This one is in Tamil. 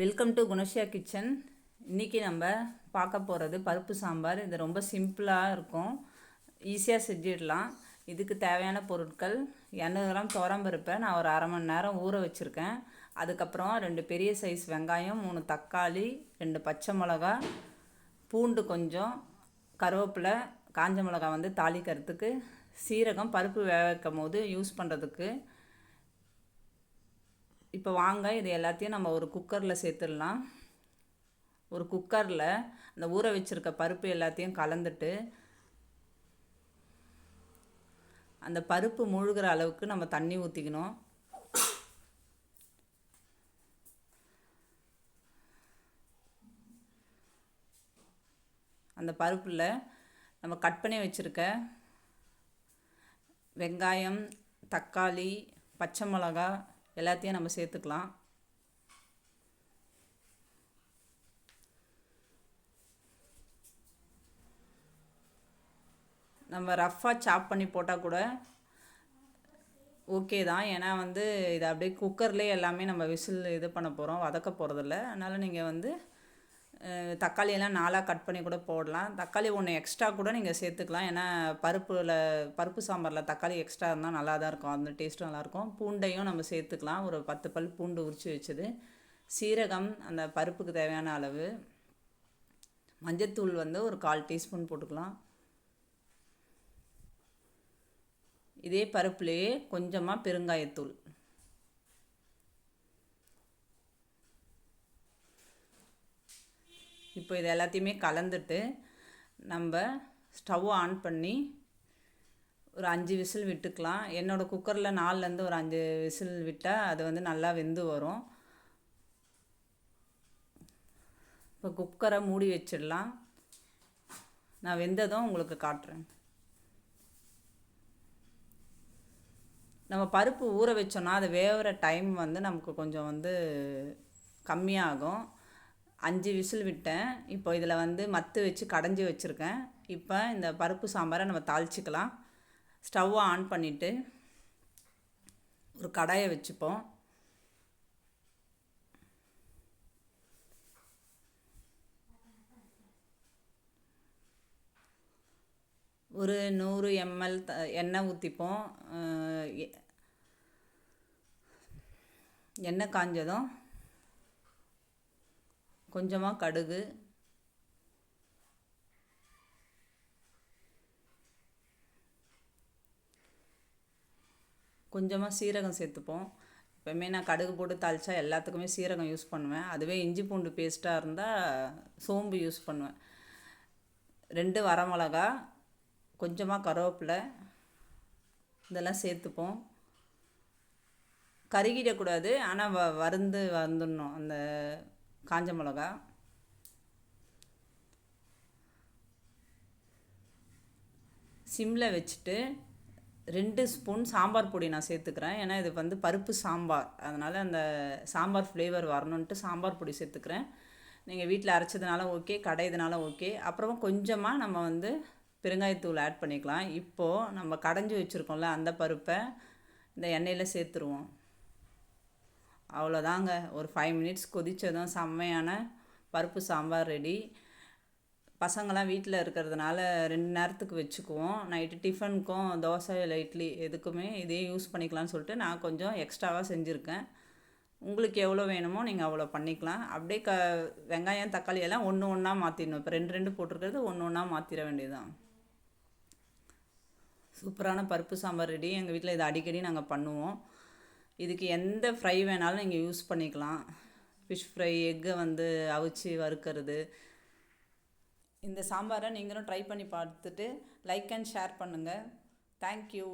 வெல்கம் டு குணஷியா கிச்சன் இன்றைக்கி நம்ம பார்க்க போகிறது பருப்பு சாம்பார். இது ரொம்ப சிம்பிளாக இருக்கும். ஈஸியாக செஞ்சிடலாம். இதுக்கு தேவையான பொருட்கள் இரநூறு கிராம் துவரம்பருப்பை நான் ஒரு அரை மணி நேரம் ஊற வச்சுருக்கேன். அதுக்கப்புறம் ரெண்டு பெரிய சைஸ் வெங்காயம் மூணு தக்காளி ரெண்டு பச்சை மிளகா பூண்டு கொஞ்சம் கருவேப்பிலை காஞ்ச மிளகா வந்து தாளிக்கிறதுக்கு சீரகம் பருப்பு வேக வைக்கும் போது யூஸ் பண்ணுறதுக்கு இப்போ வாங்க இது எல்லாத்தையும் நம்ம ஒரு குக்கரில் சேர்த்துடலாம். ஒரு குக்கரில் அந்த ஊற வச்சுருக்க பருப்பு எல்லாத்தையும் கலந்துட்டு அந்த பருப்பு முழுகிற அளவுக்கு நம்ம தண்ணி ஊற்றிக்கணும் அந்த பருப்பில் நம்ம கட் பண்ணி வச்சுருக்க வெங்காயம் தக்காளி பச்சை மிளகா எல்லாத்தையும் நம்ம சேர்த்துக்கலாம். நம்ம ரஃப்பாக சாப் பண்ணி போட்டால் கூட ஓகே தான். ஏன்னா வந்து இதை அப்படியே குக்கர்லேயே எல்லாமே நம்ம விசில் இது பண்ண போகிறோம் வதக்க போகிறதில்ல அதனால் நீங்கள் வந்து தக்காளியெல்லாம் நாலாக கட் பண்ணி கூட போடலாம். தக்காளி ஒன்று எக்ஸ்ட்ரா கூட நீங்கள் சேர்த்துக்கலாம். ஏன்னா பருப்பில் பருப்பு சாம்பாரில் தக்காளி எக்ஸ்ட்ரா இருந்தால் நல்லா தான் இருக்கும். அந்த டேஸ்ட்டும் நல்லாயிருக்கும். பூண்டையும் நம்ம சேர்த்துக்கலாம். ஒரு பத்து பல் பூண்டு உரித்து வச்சது. சீரகம் அந்த பருப்புக்கு தேவையான அளவு. மஞ்சத்தூள் வந்து ஒரு கால் டீஸ்பூன் போட்டுக்கலாம். இதே பருப்புலேயே கொஞ்சமாக பெருங்காயத்தூள். இப்போ இது எல்லாத்தையுமே கலந்துட்டு நம்ம ஸ்டவ் ஆன் பண்ணி ஒரு அஞ்சு விசில் விட்டுக்கலாம். என்னோடய குக்கரில் நாலுலேருந்து ஒரு அஞ்சு விசில் விட்டால் அது வந்து நல்லா வெந்து வரும். இப்போ குக்கரை மூடி வச்சிடலாம். நான் வெந்ததும் உங்களுக்கு காட்டுறேன். நம்ம பருப்பு ஊற வச்சோன்னா அது வேகிற டைம் வந்து நமக்கு கொஞ்சம் வந்து கம்மியாகும். அஞ்சு விசில் விட்டேன். இப்போ இதில் வந்து மத்து வச்சு கடைஞ்சி வச்சுருக்கேன். இப்போ இந்த பருப்பு சாம்பாரை நம்ம தாளிச்சிக்கலாம். ஸ்டவ்வை ஆன் பண்ணிவிட்டு ஒரு கடாயை வச்சுப்போம். ஒரு நூறு எம்எல் த எண்ணெய் ஊற்றிப்போம் எண்ணெய் காஞ்சதும் கொஞ்சமாக கடுகு. கொஞ்சமாக சீரகம் சேர்த்துப்போம். எப்போயுமே நான் கடுகு போட்டு தாளித்தா எல்லாத்துக்குமே சீரகம் யூஸ் பண்ணுவேன். அதுவே இஞ்சி பூண்டு பேஸ்ட்டாக இருந்தால் சோம்பு யூஸ் பண்ணுவேன். ரெண்டு வரமிளகா கொஞ்சமாக கருவேப்பிலை இதெல்லாம் சேர்த்துப்போம். கருகிடக்கூடாது. ஆனால் வ வருந்து வந்துடணும். அந்த காஞ்ச மிளகா. சிம்மில் வச்சுட்டு ரெண்டு ஸ்பூன் சாம்பார் பொடி நான் சேர்த்துக்கிறேன். ஏன்னா இது வந்து பருப்பு சாம்பார். அதனால் அந்த சாம்பார் ஃப்ளேவர் வரணுன்ட்டு சாம்பார் பொடி சேர்த்துக்கிறேன். நீங்கள் வீட்டில் அரைச்சதுனால ஓகே கடையதுனால ஓகே அப்புறமா கொஞ்சமாக நம்ம வந்து பெருங்காயத்தூள் ஆட் பண்ணிக்கலாம். இப்போது நம்ம கடைஞ்சி வச்சுருக்கோம்ல அந்த பருப்பை இந்த எண்ணெயில் சேர்த்துருவோம். அவ்வளோதாங்க. ஒரு ஃபைவ் மினிட்ஸ் கொதித்ததும் செம்மையான பருப்பு சாம்பார் ரெடி பசங்களாம் வீட்டில் இருக்கிறதுனால ரெண்டு நேரத்துக்கு வச்சுக்குவோம். நைட்டு டிஃபனுக்கும் தோசை இல்லை இட்லி எதுக்குமே இதே யூஸ் பண்ணிக்கலாம்னு சொல்லிட்டு நான் கொஞ்சம் எக்ஸ்ட்ராவாக செஞ்சுருக்கேன். உங்களுக்கு எவ்வளோ வேணுமோ நீங்கள் அவ்வளோ பண்ணிக்கலாம். அப்படியே க வெங்காயம் தக்காளி எல்லாம் ஒன்று ஒன்றா மாற்றிடணும் இப்போ ரெண்டு ரெண்டு போட்டிருக்கிறது ஒன்று ஒன்றா மாற்றிட வேண்டியதுதான். சூப்பரான பருப்பு சாம்பார் ரெடி எங்கள் வீட்டில் இதை அடிக்கடி நாங்கள் பண்ணுவோம். இதுக்கு எந்த ஃப்ரை வேணாலும் நீங்கள் யூஸ் பண்ணிக்கலாம். ஃபிஷ் ஃப்ரை எக்கை வந்து அவிச்சு வறுக்கிறது. இந்த சாம்பாரை நீங்களும் ட்ரை பண்ணி பார்த்துட்டு லைக் அண்ட் ஷேர் பண்ணுங்கள் தேங்க்யூ